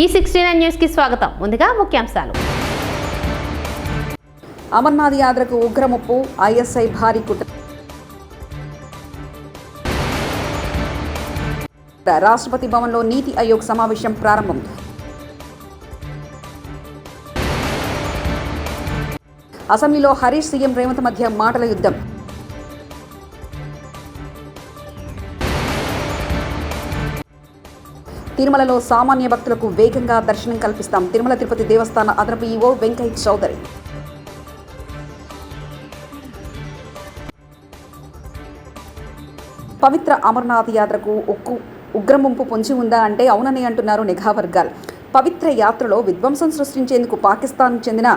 ఈ sixty nine న్యూస్కి స్వాగతం. ముందుగా ముఖ్యాంశాలు. అమర్నాథ్ యాత్రకు ఉగ్రముప్పు ఐఎస్ఐ భారీ కుట్ర. రాష్ట్రపతి భవన్లో నీతి ఆయోగ్ సమావేశం ప్రారంభం. అసెంబ్లీలో హరీష్ సీఎం రేవంత్ మధ్య మాటల యుద్ధం. తిరుమలలో సామాన్య భక్తులకు వేగంగా దర్శనం కల్పిస్తాం. తిరుమల తిరుపతి దేవస్థాన అదనపు ఈవో వెంకయ్య చౌదరి. పవిత్ర అమర్నాథ్ యాత్రకు ఉక్కు ఉగ్రముంపు పొంచి ఉందా అంటే అవునని అంటున్నారు నిఘా వర్గాలు. పవిత్ర యాత్రలో విధ్వంసం సృష్టించేందుకు పాకిస్తాన్ చెందిన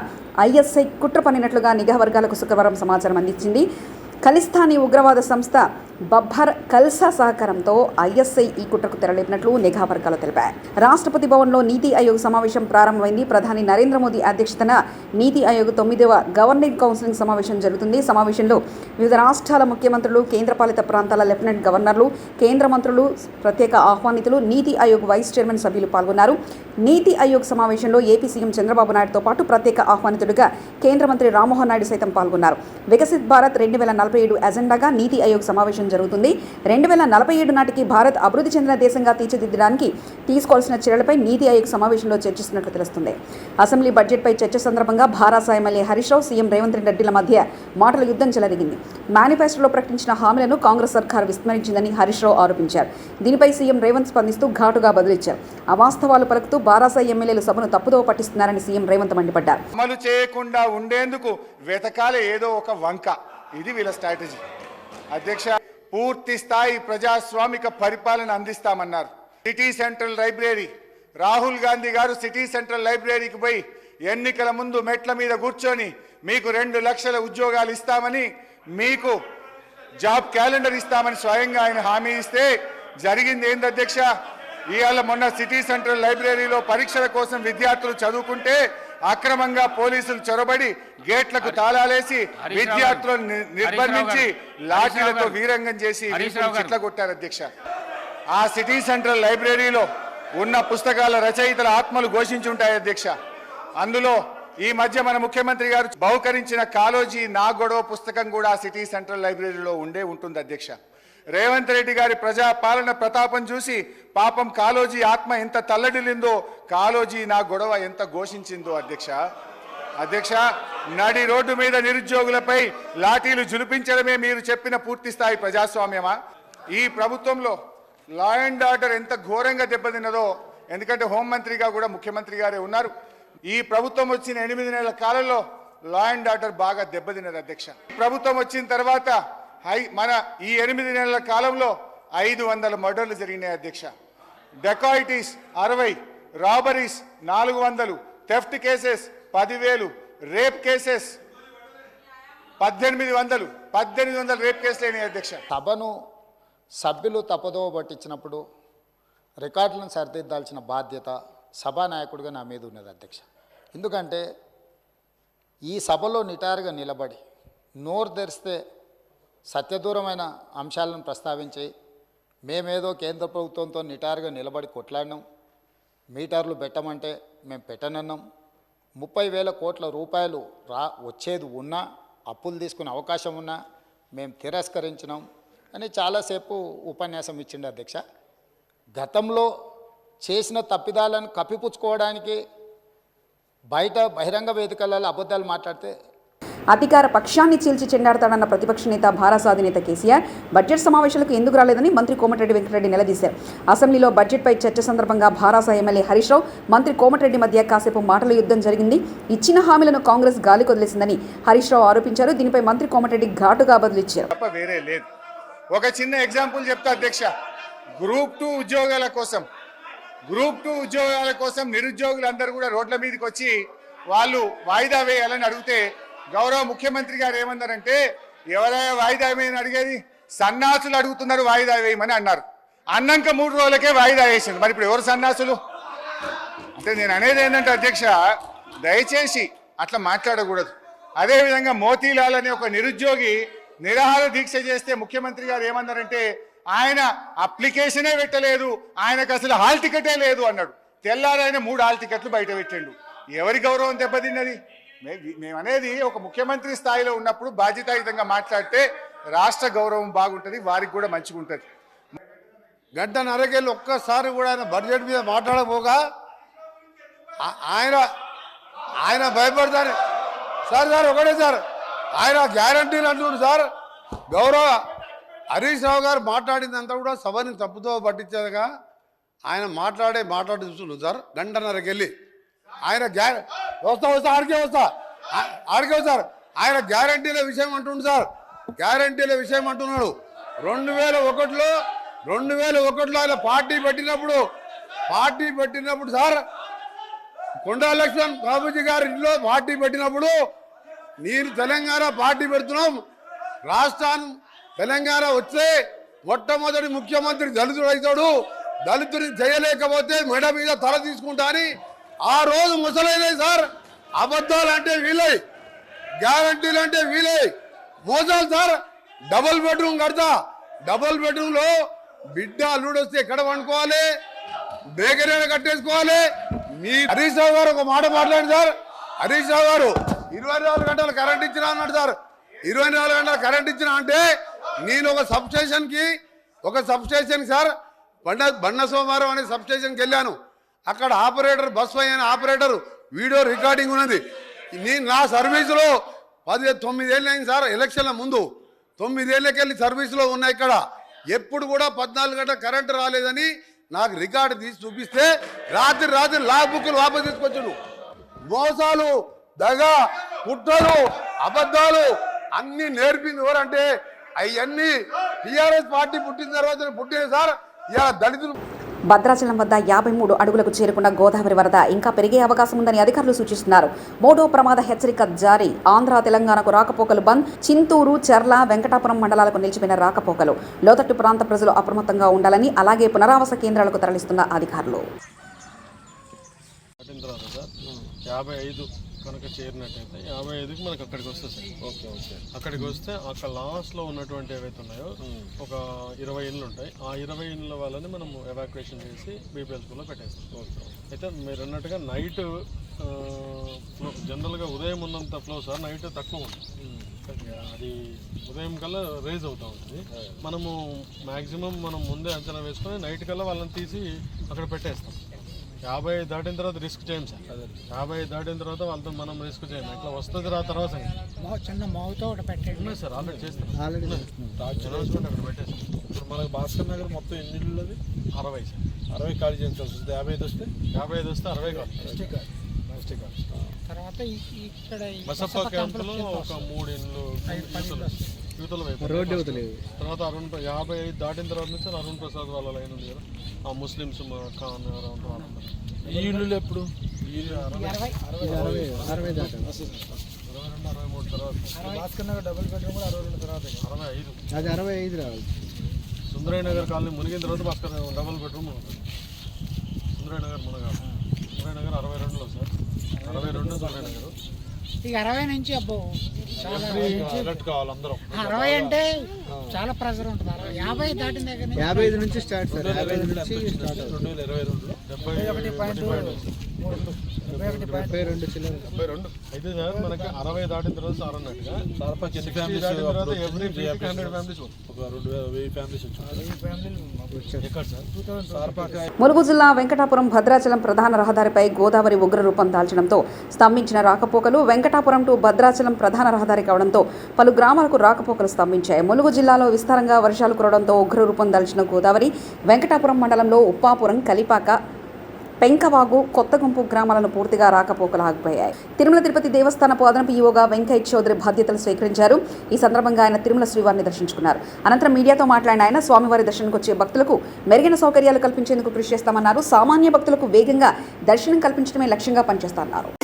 ఐఎస్ఐ కుట్ర పనినట్లుగా నిఘా వర్గాలకు శుక్రవారం సమాచారం అందించింది. ఖలిస్తానీ ఉగ్రవాద సంస్థ బబ్బర్ కల్సా సహకారంతో ఐఎస్ఐ ఈ కుట్రకు తెరలేపినట్లు నిఘా వర్గాలు తెలిపాయి. రాష్ట్రపతి భవన్లో నీతి ఆయోగ్ సమావేశం ప్రారంభమైంది. ప్రధాని నరేంద్ర మోదీ అధ్యక్షతన నీతి ఆయోగ్ తొమ్మిదవ గవర్నింగ్ కౌన్సిలింగ్ సమావేశం జరుగుతుంది. సమావేశంలో వివిధ రాష్ట్రాల ముఖ్యమంత్రులు కేంద్రపాలిత ప్రాంతాల లెఫ్టినెంట్ గవర్నర్లు కేంద్ర మంత్రులు ప్రత్యేక ఆహ్వానితులు నీతి ఆయోగ్ వైస్ చైర్మన్ సభ్యులు పాల్గొన్నారు. నీతి ఆయోగ్ సమావేశంలో ఏపీ సీఎం చంద్రబాబు నాయుడుతో పాటు ప్రత్యేక ఆహ్వానితుడిగా కేంద్ర మంత్రి రామ్మోహన్ నాయుడు సైతం పాల్గొన్నారు. వికసిత్ భారత్ రెండు వేల నలభై ఏడు ఎజెండాగా నీతి ఆయోగ్ సమావేశం జరుగుతుంది. రెండు వేల నలభై ఏడు నాటికి భారత్ అభివృద్ధి చెందిన దేశంగా తీర్చిదిద్దడానికి తీసుకోవాల్సిన చర్యలపై నీతి ఆయోగ్ సమావేశంలో చర్చిస్తున్నట్లు తెలుస్తుంది. అసెంబ్లీ బడ్జెట్పై చర్చ సందర్భంగా భారాస ఎమ్మెల్యే హరీష్ రావు సీఎం రేవంత్ రెడ్డిల మధ్య మాటల యుద్ధం చెలరిగింది. మేనిఫెస్టోలో ప్రకటించిన హామీలను కాంగ్రెస్ సర్కార్ విస్మరించిందని హరీష్ రావు ఆరోపించారు. దీనిపై సీఎం రేవంత్ స్పందిస్తూ ఘాటుగా బదిలిచ్చారు. అవాస్తవాలు పలుకుతూ బారాస ఎమ్మెల్యేలు సభను తప్పుదో పట్టిస్తున్నారని సీఎం రేవంత్ మండిపడ్డారు. అమలు చేయకుండా ఉండేందుకు వెతకాల ఏదో ఒక వంక. ఇది వీళ్ళ స్ట్రాటజీ. అధ్యక్ష పూర్తి స్థాయి ప్రజాస్వామిక పరిపాలన అందిస్తామన్నారు. City central library Rahul Gandhi గారు సిటీ సెంట్రల్ లైబ్రరీకి పోయి ఎన్నికల ముందు మెట్ల మీద కూర్చొని మీకు రెండు లక్షల ఉద్యోగాలు ఇస్తామని మీకు జాబ్ క్యాలెండర్ ఇస్తామని స్వయంగా ఆయన హామీ ఇస్తే జరిగింది ఏంది అధ్యక్ష? ఇవాళ మొన్న సిటీ సెంట్రల్ లైబ్రరీలో పరీక్షల కోసం విద్యార్థులు చదువుకుంటే అక్రమంగా పోలీసులు చొరబడి గేట్లకు తాళాలేసి విద్యార్థులను నిర్బంధించి లాఠీలతో వీరంగం చేసి చిట్ల కొట్టారు అధ్యక్ష. ఆ సిటీ సెంట్రల్ లైబ్రరీలో ఉన్న పుస్తకాల రచయితల ఆత్మలు ఘోషించుంటాయి అధ్యక్ష. అందులో ఈ మధ్య మన ముఖ్యమంత్రి గారు బహుకరించిన కాలోజీ నా గొడవ పుస్తకం కూడా సిటీ సెంట్రల్ లైబ్రరీలో ఉండే ఉంటుంది అధ్యక్ష. రేవంత్ రెడ్డి గారి ప్రజా పాలన ప్రతాపం చూసి పాపం కాలోజీ ఆత్మ ఎంత తల్లడిల్లిందో కాలోజీ నా గొడవ ఎంత ఘోషించిందో అధ్యక్ష. అధ్యక్ష నడి రోడ్డు మీద నిరుద్యోగులపై లాఠీలు జులిపించడమే మీరు చెప్పిన పూర్తి స్థాయి ప్రజాస్వామ్యమా? ఈ ప్రభుత్వంలో లా అండ్ ఆర్డర్ ఎంత ఘోరంగా దెబ్బతిన్నదో ఎందుకంటే హోంమంత్రిగా కూడా ముఖ్యమంత్రి గారే ఉన్నారు. ఈ ప్రభుత్వం వచ్చిన ఎనిమిది నెలల కాలంలో లా అండ్ ఆర్డర్ బాగా దెబ్బతిన్నది అధ్యక్ష. ప్రభుత్వం వచ్చిన తర్వాత హై మన ఈ ఎనిమిది నెలల కాలంలో ఐదు వందల మర్డర్లు జరిగినాయి అధ్యక్ష. డెకాయిటీస్ అరవై రాబరీస్ నాలుగు వందలు థెఫ్ట్ కేసెస్ పదివేలు రేప్ కేసెస్ పద్దెనిమిది వందలు పద్దెనిమిది వందల రేప్ కేసులు అయినాయి అధ్యక్ష. సభను సభ్యులు తప్పదోవ పట్టించినప్పుడు రికార్డులను సరిదిద్దాల్సిన బాధ్యత సభానాయకుడిగా నా మీద ఉన్నది అధ్యక్ష. ఎందుకంటే ఈ సభలో నిటారుగా నిలబడి నోరు తెరిస్తే సత్యదూరమైన అంశాలను ప్రస్తావించి మేమేదో కేంద్ర ప్రభుత్వంతో నిటారుగా నిలబడి కొట్లాడినాం. మీటర్లు పెట్టమంటే మేము పెట్టనన్నాం. ముప్పై వేల కోట్ల రూపాయలు రా వచ్చేది ఉన్నా అప్పులు తీసుకునే అవకాశం ఉన్నా మేము తిరస్కరించినాం అని చాలాసేపు ఉపన్యాసం ఇచ్చిండు అధ్యక్ష. గతంలో చేసిన తప్పిదాలను కప్పిపుచ్చుకోవడానికి బయట బహిరంగ వేదికలలో అబద్ధాలు మాట్లాడితే అధికార పక్షాన్ని చీల్చి చెండాడతాడన్న ప్రతిపక్ష నేత భారత అధినేత కేసీఆర్. బడ్జెట్ సమావేశాలకు ఎందుకు రాలేదని మంత్రి కోమటిరెడ్డి వెంకటరెడ్డి నిలదీశారు. అసెంబ్లీలో బడ్జెట్పై చర్చ సందర్భంగా భారాస ఎమ్మెల్యే హరీష్ రావు మంత్రి కోమటిరెడ్డి మధ్య కాసేపు మాటల యుద్ధం జరిగింది. ఇచ్చిన హామీలను కాంగ్రెస్ గాలి కొదిలేసిందని హరీష్ రావు ఆరోపించారు. దీనిపై మంత్రి కోమటిరెడ్డి ఘాటుగా బదులిచ్చారు. తప్ప వేరే లేదు. ఒక చిన్న ఎగ్జాంపుల్ చెప్తా అధ్యక్ష. గ్రూప్ టూ ఉద్యోగాల కోసం గ్రూప్ టూ ఉద్యోగాల కోసం నిరుద్యోగులందరూ కూడా రోడ్ల మీదకి వచ్చి వాళ్ళు వాయిదా వేయాలని అడిగితే గౌరవ ముఖ్యమంత్రి గారు ఏమన్నారంటే ఎవరైనా వాయిదా వేయని అడిగేది సన్నాసులు అడుగుతున్నారు వాయిదా వేయమని అన్నారు. అన్నాక మూడు రోజులకే వాయిదా వేసింది. మరి ఇప్పుడు ఎవరు సన్నాసులు? అంటే నేను అనేది ఏంటంటే అధ్యక్ష దయచేసి అట్లా మాట్లాడకూడదు. అదేవిధంగా మోతీలాల్ అనే ఒక నిరుద్యోగి నిరాహార దీక్ష చేస్తే ముఖ్యమంత్రి గారు ఏమన్నారంటే ఆయన అప్లికేషనే పెట్టలేదు ఆయనకు అసలు హాల్ టికెటే లేదు అన్నాడు. తెల్లారైన మూడు హాల్ టికెట్లు బయట పెట్టిండు. ఎవరి గౌరవం దెబ్బతిన్నది? మేము మేమనేది ఒక ముఖ్యమంత్రి స్థాయిలో ఉన్నప్పుడు బాధ్యతాయుతంగా మాట్లాడితే రాష్ట్ర గౌరవం బాగుంటుంది వారికి కూడా మంచిగా ఉంటుంది గంట నరకెళ్ళి ఒక్కసారి కూడా ఆయన బడ్జెట్ మీద మాట్లాడబోగా ఆయన ఆయన భయపడతారు. సార్ సార్ ఒకటే సార్ ఆయన గ్యారంటీలు అంటున్నారు సార్. గౌరవ హరీష్ రావు గారు మాట్లాడిందంతా కూడా సభని తప్పుతో పట్టించేదిగా. ఆయన మాట్లాడే మాట్లాడి చూస్తున్నాడు సార్ గంటన్నరకెళ్ళి ఆయన గ్యార వస్తా వస్తా ఆడికే వస్తా. ఆడికే సార్ ఆయన గ్యారంటీల విషయం అంటుండు సార్. గ్యారంటీల విషయం అంటున్నాడు. రెండు వేల ఒకటిలో రెండు వేల ఒకటిలో ఆయన పార్టీ పెట్టినప్పుడు పార్టీ పెట్టినప్పుడు సార్ కొండా లక్ష్మణ్ బాబుజీ గారి ఇంట్లో పార్టీ పెట్టినప్పుడు నేను తెలంగాణ పార్టీ పెడుతున్నాం. రాష్ట్రాన్ని తెలంగాణ వస్తే మొట్టమొదటి ముఖ్యమంత్రి దళితుడు అవుతాడు. దళితుడిని చేయలేకపోతే మెడ మీద తల తీసుకుంటా అని ఆ రోజు ముసలైనవి సార్. అబద్ధాలు అంటే వీలై గ్యారంటీలు అంటే వీలై. మోసాలు సార్ డబుల్ బెడ్రూమ్ కడతా. డబుల్ బెడ్రూమ్లో బిడ్డ అల్లుడు వస్తే ఎక్కడ పండుకోవాలి? బేకరీ కట్టేసుకోవాలి? మీ హరీష్ రావు గారు ఒక మాట మాట్లాడండి సార్. హరీష్ రావు గారు ఇరవై నాలుగు గంటలు కరెంట్ ఇచ్చినా అన్నాడు సార్. ఇరవై నాలుగు గంటలు కరెంట్ ఇచ్చినా అంటే నేను ఒక సబ్స్టేషన్కి కి ఒక సబ్స్టేషన్ సార్ బండ బండ సోమవారం అనే సబ్స్టేషన్కి వెళ్ళాను. అక్కడ ఆపరేటర్ బస్ అయిన ఆపరేటర్. వీడియో రికార్డింగ్ ఉన్నది. నేను నా సర్వీసులో పది తొమ్మిదేళ్ళు అయింది సార్ ఎలక్షన్ల ముందు. తొమ్మిదేళ్ళకెళ్ళి సర్వీసులో ఉన్నాయి ఇక్కడ. ఎప్పుడు కూడా పద్నాలుగు గంటల కరెంటు రాలేదని నాకు రికార్డు తీసి చూపిస్తే రాత్రి రాత్రి లా బుక్లు వాపసు తీసుకొచ్చాడు. మోసాలు దగ కుట్రలు అబద్ధాలు అన్ని నేర్పింది ఎవరంటే అవన్నీ టీఆర్ఎస్ పార్టీ పుట్టిన తర్వాత పుట్టింది సార్. ఇలా దళితులు భద్రాచలం వద్ద యాభై మూడు అడుగులకు చేరుకున్న గోదావరి వరద ఇంకా పెరిగే అవకాశం ఉందని అధికారులు సూచిస్తున్నారు. మూడో ప్రమాద హెచ్చరిక జారీ. ఆంధ్ర తెలంగాణకు రాకపోకలు బంద్. చింతూరు చెర్ల వెంకటాపురం మండలాలకు నిలిచిపోయిన రాకపోకలు. లోతట్టు ప్రాంత ప్రజలు అప్రమత్తంగా ఉండాలని అలాగే పునరావాస కేంద్రాలకు తరలిస్తున్న అధికారులు. కనుక చేరినట్టయితే యాభై ఐదుకి మనకు అక్కడికి వస్తుంది సార్. Okay okay. అక్కడికి వస్తే అక్కడ లాస్ట్లో ఉన్నటువంటి ఏవైతే ఉన్నాయో ఒక ఇరవై ఇండ్లు ఉంటాయి. ఆ ఇరవై ఇండ్ల వాళ్ళని మనం ఎవాక్యుయేషన్ చేసి బీపీఎల్ స్కూల్లో పెట్టేస్తాం. ఓకే అయితే మీరు అన్నట్టుగా నైట్ ఫ్లో జనరల్గా ఉదయం ఉన్నంత ఫ్లో సార్ నైట్ తక్కువ ఉంటుంది. అది ఉదయం కల్లా రేజ్ అవుతూ ఉంటుంది. మనము మ్యాక్సిమం మనం ముందే అంచనా వేసుకొని నైట్ కల్లా వాళ్ళని తీసి అక్కడ పెట్టేస్తాం. యాభై దాటిన తర్వాత రిస్క్ చేయం సార్. యాభై దాటిన తర్వాత వాళ్ళతో మనం రిస్క్ చేయం. ఇట్లా వస్తుంది రా తర్వాత. చిన్న మావుతో ఒకటి పెట్టండి. సార్ ఆల్రెడీ చేస్తాం అక్కడ ఇప్పుడు మనకు భాస్కర్ నగర్ మొత్తం ఎన్ని ఇళ్ళు అది అరవై సార్. అరవై ఖాళీ చేయించాల్సి వస్తుంది. యాభై ఐదు వస్తే? యాభై ఐదు వస్తే అరవై తర్వాత ఇక్కడ ఒక మూడు ఇండ్లు యూతలు వైపు రోడ్డు తర్వాత అరుణ్ యాభై ఐదు దాటిన తర్వాత నుంచి అరుణ్ ప్రసాద్ వాళ్ళ లైన్ ఉంది కదా. ఆ ముస్లిమ్స్ ఖాన్ అరౌండ్ వాళ్ళందరూ ఈ ఇల్లు ఎప్పుడు? ఈ ఇరవై ఇరవై రెండు అరవై మూడు తర్వాత. భాస్కర్ నగర్ డబుల్ బెడ్రూమ్ కూడా అరవై రెండు తర్వాత అరవై ఐదు. అది అరవై ఐదు రావాలి. సుందరయ్య నగర్ కాలనీ మునిగిన తర్వాత భాస్కర్ డబుల్ బెడ్రూమ్ ఉంటుంది సుందరయ్య నగర్ మునగాలి. సుందరయ్య నగర్ అరవై రెండులో సార్. అరవై రెండు సుందరయ్య నగర్. ఇక అరవై నుంచి అబ్బో అరవై అంటే చాలా ప్రెజర్ ఉంటుంది. అరవై యాభై దాటిన దగ్గర యాభై ఐదు నుంచి స్టార్ట్ సార్ యాభై ఐదు నుంచి స్టార్ట్ రెండు వేల ఇరవై రెండులో డెబ్బై ఒకటి పాయింట్ మూడు. ముప్పై రెండు చిల్లర రెండు అయితే మనకి అరవై దాటిన తర్వాత సర్పంచ్ ఎన్ని ఫ్యామిలీస్ దాటిన తర్వాత ఎవ్రీ హండ్రెడ్ ఫ్యామిలీస్ ఒక రెండు వెయ్యి ఫ్యామిలీస్ ములుగు జిల్లా వెంకటాపురం భద్రాచలం ప్రధాన రహదారిపై గోదావరి ఉగ్ర రూపం దాల్చడంతో స్తంభించిన రాకపోకలు వెంకటాపురం టు భద్రాచలం ప్రధాన రహదారి కావడంతో పలు గ్రామాలకు రాకపోకలు స్తంభించాయి. ములుగు జిల్లాలో విస్తారంగా వర్షాలు కురవడంతో ఉగ్ర రూపం దాల్చిన గోదావరి వెంకటాపురం మండలంలో ఉప్పాపురం కలిపాక పెంకవాగు కొత్తగుంపు గ్రామాలను పూర్తిగా రాకపోకలు ఆగిపోయాయి. తిరుమల తిరుపతి దేవస్థానపు అదనపు ఈవోగా వెంకయ్య చౌదరి బాధ్యతలు స్వీకరించారు. ఈ సందర్భంగా ఆయన తిరుమల శ్రీవారిని దర్శించుకున్నారు. అనంతరం మీడియాతో మాట్లాడిన ఆయన స్వామివారి దర్శనంకు వచ్చే భక్తులకు మెరుగైన సౌకర్యాలు కల్పించేందుకు కృషి చేస్తామన్నారు. సామాన్య భక్తులకు వేగంగా దర్శనం కల్పించడమే లక్ష్యంగా పనిచేస్తారన్నారు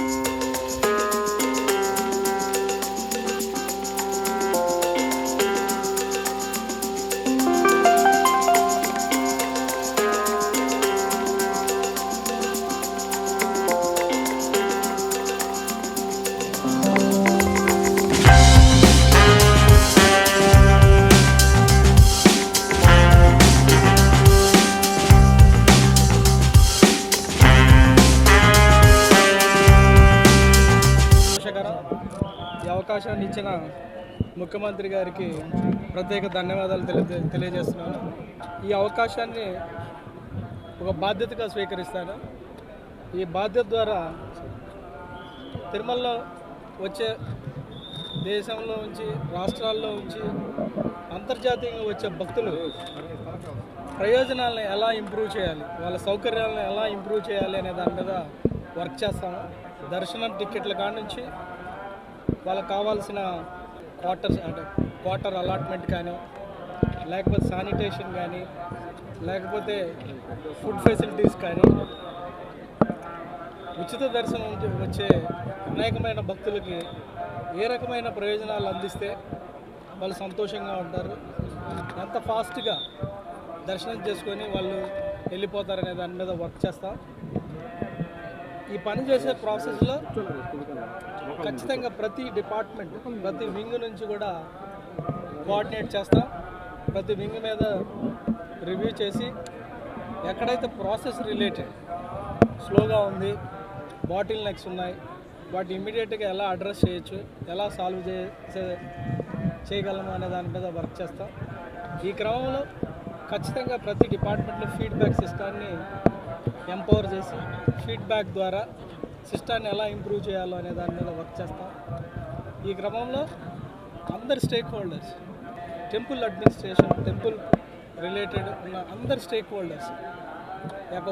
ముఖ్యమంత్రి గారికి ప్రత్యేక ధన్యవాదాలు తెలియ తెలియజేస్తున్నాను. ఈ అవకాశాన్ని ఒక బాధ్యతగా స్వీకరిస్తాను. ఈ బాధ్యత ద్వారా తిరుమలలో వచ్చే దేశంలో ఉంచి రాష్ట్రాల్లో నుంచి అంతర్జాతీయంగా వచ్చే భక్తులు ప్రయోజనాలను ఎలా ఇంప్రూవ్ చేయాలి వాళ్ళ సౌకర్యాలను ఎలా ఇంప్రూవ్ చేయాలి అనే దాని మీద వర్క్ చేస్తాము దర్శనం టిక్కెట్ల కాడ నుంచి వాళ్ళకి కావాల్సిన క్వార్టర్స్ అంటే క్వార్టర్ అలాట్మెంట్ కానీ లేకపోతే శానిటేషన్ కానీ లేకపోతే ఫుడ్ ఫెసిలిటీస్ కానీ ఉచిత దర్శనం వచ్చే అనేకమైన భక్తులకి ఏ రకమైన ప్రయోజనాలు అందిస్తే వాళ్ళు సంతోషంగా ఉంటారు. ఎంత ఫాస్ట్గా దర్శనం చేసుకొని వాళ్ళు వెళ్ళిపోతారనే దాని మీద వర్క్ చేస్తాం. ఈ పని చేసే ప్రాసెస్లో ఖచ్చితంగా ప్రతి డిపార్ట్మెంట్ ప్రతి వింగ్ నుంచి కూడా కోఆర్డినేట్ చేస్తాం ప్రతి వింగ్ మీద రివ్యూ చేసి ఎక్కడైతే ప్రాసెస్ రిలేటెడ్ స్లోగా ఉంది బాటిల్ నెక్స్ ఉన్నాయి వాటి ఇమ్మీడియట్గా ఎలా అడ్రస్ చేయొచ్చు ఎలా సాల్వ్ చేసే చే- చేయగలము అనే దాని మీద వర్క్ చేస్తాం. ఈ క్రమంలో ఖచ్చితంగా ప్రతి డిపార్ట్మెంట్లో ఫీడ్బ్యాక్ సిస్టాన్ని ఎంపవర్ చేసి ఫీడ్బ్యాక్ ద్వారా సిస్టాన్ని ఎలా ఇంప్రూవ్ చేయాలో అనే దాని మీద వర్క్ చేస్తాం. ఈ క్రమంలో అందరి stakeholders temple administration temple related ఉన్న అందరి స్టేక్ హోల్డర్స్ యొక్క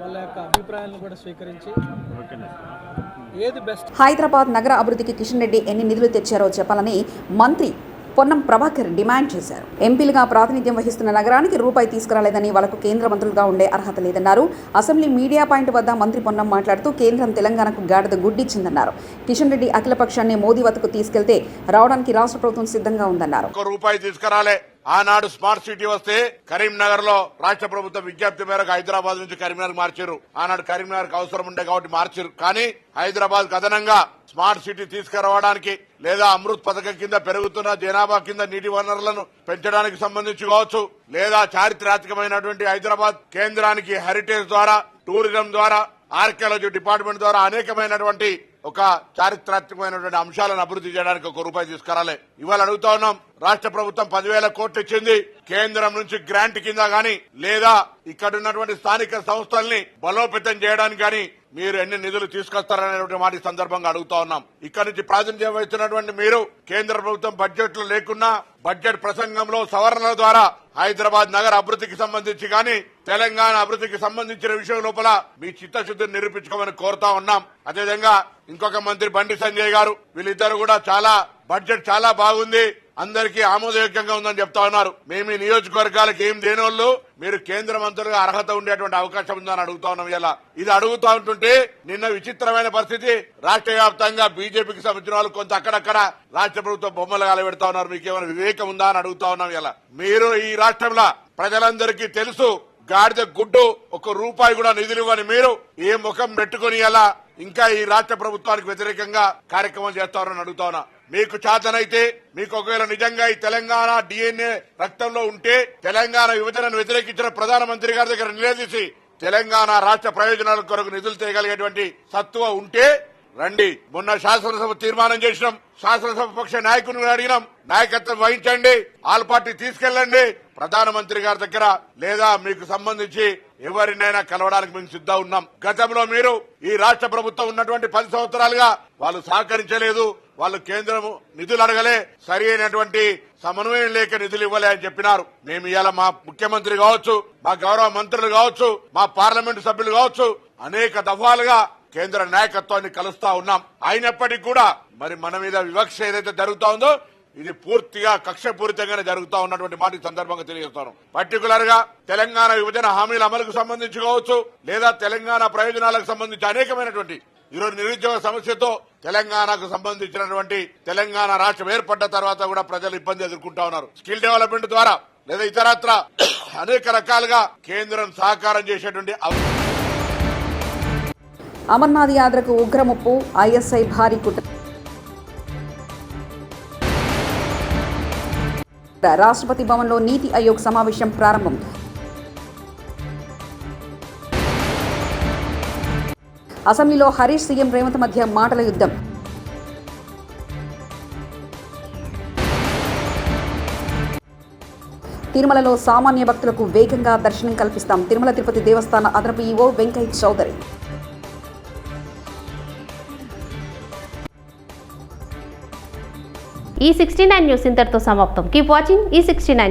వాళ్ళ యొక్క అభిప్రాయాలను కూడా స్వీకరించి ఏది బెస్ట్ హైదరాబాద్ నగర అభివృద్ధికి కిషన్ రెడ్డి ఎన్ని నిధులు తెచ్చారో చెప్పాలని మంత్రి పొన్నం ప్రభాకర్ డిమాండ్ చేశారు. ఎంపీలుగా ప్రాతినిధ్యం వహిస్తున్న నగరానికి రూపాయి తీసుకురాలేదని వాళ్ళకు కేంద్ర మంత్రులుగా ఉండే అర్హత లేదన్నారు. అసెంబ్లీ మీడియా పాయింట్ వద్ద మంత్రి పొన్నం మాట్లాడుతూ కేంద్రం తెలంగాణకు గాడిద గుడ్డిచ్చిందన్నారు. కిషన్ రెడ్డి అఖిలపక్షాన్ని మోదీ వద్దకు తీసుకెళ్తే రావడానికి రాష్ట్ర ప్రభుత్వం సిద్ధంగా ఉందన్నారు. రూపాయి తీసుకురాలే. ఆనాడు స్మార్ట్ సిటీ వస్తే కరీంనగర్లో రాష్ట్ర ప్రభుత్వం విజ్ఞప్తి మేరకు హైదరాబాద్ నుంచి కరీంనగర్ మార్చారు. ఆనాడు కరీంనగర్ అవసరం ఉండే కాబట్టి మార్చారు. కానీ హైదరాబాద్ కథనంగా స్మార్ట్ సిటీ తీసుకురావడానికి లేదా అమృత్ పథకం కింద పెరుగుతున్న జనాభా కింద నీటి వనరులను పెంచడానికి సంబంధించి కావచ్చు లేదా చారిత్రాత్మకమైనటువంటి హైదరాబాద్ కేంద్రానికి హెరిటేజ్ ద్వారా టూరిజం ద్వారా ఆర్కియాలజీ డిపార్ట్మెంట్ ద్వారా అనేకమైనటువంటి ఒక చారిత్రాత్మకమైనటువంటి అంశాలను అభివృద్ధి చేయడానికి ఒక రూపాయి తీసుకురాలే. ఇవాళ అడుగుతా ఉన్నాం రాష్ట్ర ప్రభుత్వం పదివేల కోట్లు ఇచ్చింది కేంద్రం నుంచి గ్రాంట్ కింద గాని లేదా ఇక్కడ ఉన్నటువంటి స్థానిక సంస్థల్ని బలోపేతం చేయడానికి గాని మీరు ఎన్ని నిధులు తీసుకొస్తారనేటువంటి మాట సందర్భంగా అడుగుతా ఉన్నాం. ఇక్కడ నుంచి ప్రాతినిధ్యం వహిస్తున్నటువంటి మీరు కేంద్ర ప్రభుత్వం బడ్జెట్లో లేకున్నా బడ్జెట్ ప్రసంగంలో సవరణల ద్వారా హైదరాబాద్ నగర అభివృద్ధికి సంబంధించి గాని తెలంగాణ అభివృద్ధికి సంబంధించిన విషయం లోపల మీ చిత్తశుద్ధిని నిరూపించుకోమని కోరుతా ఉన్నాం. అదేవిధంగా ఇంకొక మంత్రి బండి సంజయ్ గారు వీళ్ళిద్దరు కూడా చాలా బడ్జెట్ చాలా బాగుంది. అందరికీ ఆమోదయోగ్యంగా ఉందని చెప్తా ఉన్నారు. మేము ఈ నియోజకవర్గాలకు ఏం దేనోళ్ళు మీరు కేంద్ర మంత్రులుగా అర్హత ఉండేటువంటి అవకాశం ఉందని అడుగుతా ఉన్నాం ఇలా. ఇది అడుగుతా ఉంటుంటే నిన్న విచిత్రమైన పరిస్థితి. రాష్ట్ర వ్యాప్తంగా బీజేపీకి సంబంధించిన వాళ్ళు కొంత అక్కడక్కడ రాష్ట్ర ప్రభుత్వం బొమ్మలు కాలబెడతా ఉన్నారు. మీకేమైనా వివేకం ఉందా అని అడుగుతా ఉన్నాం ఇలా. మీరు ఈ రాష్ట్రంలో ప్రజలందరికీ తెలుసు గాడిద గుడ్డు ఒక రూపాయి కూడా నిధులు ఇవ్వని మీరు ఏ ముఖం పెట్టుకుని ఎలా ఇంకా ఈ రాష్ట్ర ప్రభుత్వానికి వ్యతిరేకంగా కార్యక్రమం చేస్తారని అడుగుతా ఉన్నా. మీకు చేతనైతే మీకు ఒకవేళ నిజంగా ఈ తెలంగాణ డిఎన్ఏ రక్తంలో ఉంటే తెలంగాణ విభజనను వ్యతిరేకించిన ప్రధానమంత్రి గారి దగ్గర నిలదీసి తెలంగాణ రాష్ట్ర ప్రయోజనాల కొరకు నిధులు చేయగలిగేటువంటి సత్తువ ఉంటే రండి. మొన్న శాసనసభ తీర్మానం చేసినాం. శాసనసభ పక్ష నాయకుని అడిగినాం. నాయకత్వం వహించండి. ఆల్ పార్టీ తీసుకెళ్ళండి. ప్రధానమంత్రి గారి దగ్గర లేదా మీకు సంబంధించి ఎవరినైనా కలవడానికి మేము సిద్ధం ఉన్నాం. గతంలో మీరు ఈ రాష్ట్ర ప్రభుత్వం ఉన్నటువంటి పది సంవత్సరాలుగా వాళ్ళు సహకరించలేదు. వాళ్ళు కేంద్రం నిధులు అడగలే సరి అయినటువంటి సమన్వయం లేక నిధులు ఇవ్వలే అని చెప్పినారు. మేము ఇవాళ మా ముఖ్యమంత్రి కావచ్చు మా గౌరవ మంత్రులు కావచ్చు మా పార్లమెంటు సభ్యులు కావచ్చు అనేక దఫాలుగా కేంద్ర నాయకత్వాన్ని కలుస్తా ఉన్నాం. అయినప్పటికీ కూడా మరి మన మీద వివక్ష ఏదైతే జరుగుతా ఉందో ఇది పూర్తిగా కక్షపూరితంగానే జరుగుతూ ఉన్నటువంటి మాట ఈ సందర్భంగా తెలియజేస్తాను. పర్టికులర్గా తెలంగాణ విభజన హామీల అమలుకు సంబంధించి కావచ్చు లేదా తెలంగాణ ప్రయోజనాలకు సంబంధించి అనేకమైనటువంటి ఈరోజు నిరుద్యోగ సమస్యతో తెలంగాణకు సంబంధించినటువంటి తెలంగాణ రాష్ట్రం ఏర్పడ్డ తర్వాత కూడా ప్రజలు ఇబ్బంది ఎదుర్కొంటా ఉన్నారు. స్కిల్ డెవలప్మెంట్ ద్వారా లేదా ఇతరత్ర అనేక రకాలుగా కేంద్రం సహకారం చేసేటువంటి అమర్నాథ్ యాత్రకు ఉగ్రముప్పు ఐఎస్ఐ భారీ కుట్ర. రాష్ట్రపతి భవన్లో నీతి ఆయోగ్ సమావేశం ప్రారంభం. అసెంబ్లీలో హరీష్ సీఎం రేవంత్ మధ్య మాటల యుద్ధం. తిరుమలలో సామాన్య భక్తులకు వేగంగా దర్శనం కల్పిస్తాం. తిరుమల తిరుపతి దేవస్థాన అదనపు ఈవో వెంకయ్య చౌదరి. ఈ సిక్స్టీ నైన్ న్యూస్ ఇంతటితో సమాప్తం. కీప్ వాచింగ్ ఈ సిక్స్టీ నైన్